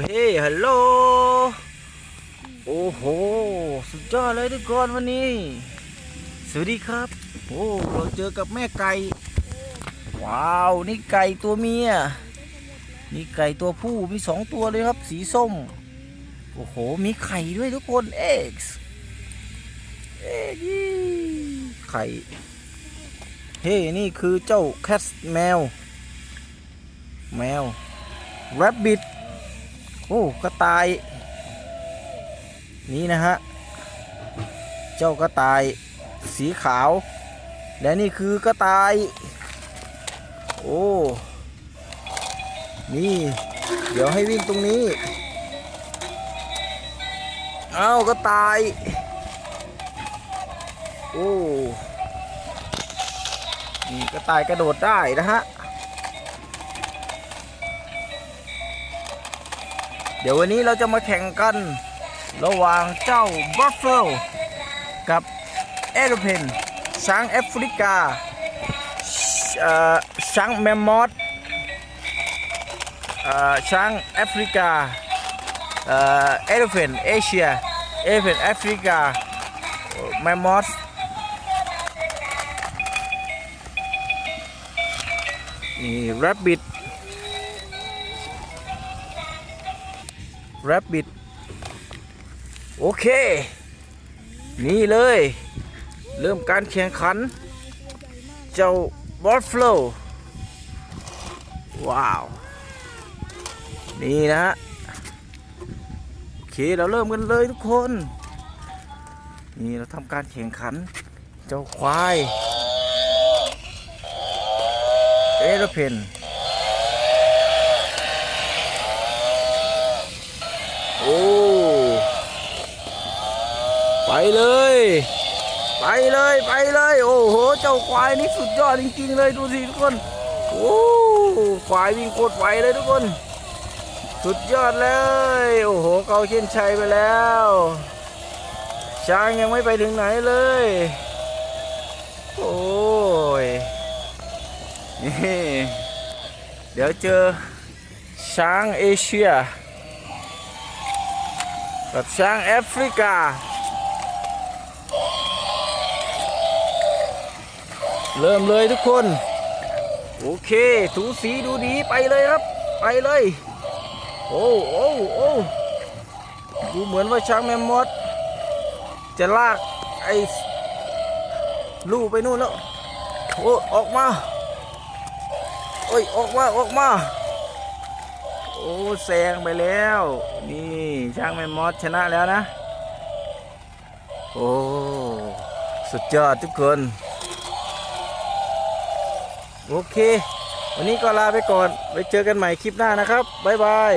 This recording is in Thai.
เฮ้ฮัลโหลโอ้โห สุดยอดเลยทุกคนวันนี้ สวัสดีครับ โอ้ เราเจอกับแม่ไก่ ว้าว นี่ไก่ตัวเมีย นี่ไก่ตัวผู้มีสองตัวเลยครับ สีส้ม โอ้โห มีไข่ด้วยทุกคน เอ็กซ์เอ็กซ์ไข่ เฮ้ นี่คือเจ้าแคทแมว แมวแรบบิท โอ้กระต่าย นี่นะฮะ เจ้ากระต่ายสีขาว และนี่คือกระต่าย โอ้ นี่ เดี๋ยวให้วิ่งตรงนี้ เอากระต่าย โอ้ นี่กระต่ายกระโดดได้นะฮะ เดี๋ยววันนี้เราจะมาแข่งกัน ระหว่างเจ้าบัฟเฟิลกับเอโรเพนช้างแอฟริกาช้างแมมมอสช้างแอฟริกาเอ่อเอโรเพนเอเชียเอโรเพนแอฟริกาแมมมอสนี่แรบบิท Rabbit โอเค นี่เลย เริ่มการแข่งขัน เจ้าบอสฟลูว้าว นี่นะฮะโอเคเราเริ่มกันเลยทุกคน นี่เราทำการแข่งขัน เจ้าควายเอโรเพน โอ้ไปเลย ไปเลยไปเลย โอ้โห เจ้าควายนี่สุดยอดจริงๆเลยดูสิทุกคนโอ้ควายวิ่งโคตรไวเลยทุกคน สุดยอดเลย โอ้โหเกาเช่นชัยไปแล้ว ช้างยังไม่ไปถึงไหนเลย โอ้ยนี่เดี๋ยวเจอช้างเอเชีย กับช้างแอฟริกา เริ่มเลยทุกคน โอเคถูสีดูดีไปเลยครับ ไปเลย โอ้โอ้โอ้ดูเหมือนว่าช้างแมมมอสจะลากไอ้ลูไปนู่นแล้ว โอ้ ออกมา โอ้ย ออกมา ออกมา โอ้แซงไปแล้ว นี่ช่างแมมมอสชนะแล้วนะ โอ้สุดยอดทุกคน โอเค วันนี้ก็ลาไปก่อน ไว้เจอกันใหม่คลิปหน้านะครับ บ๊ายบาย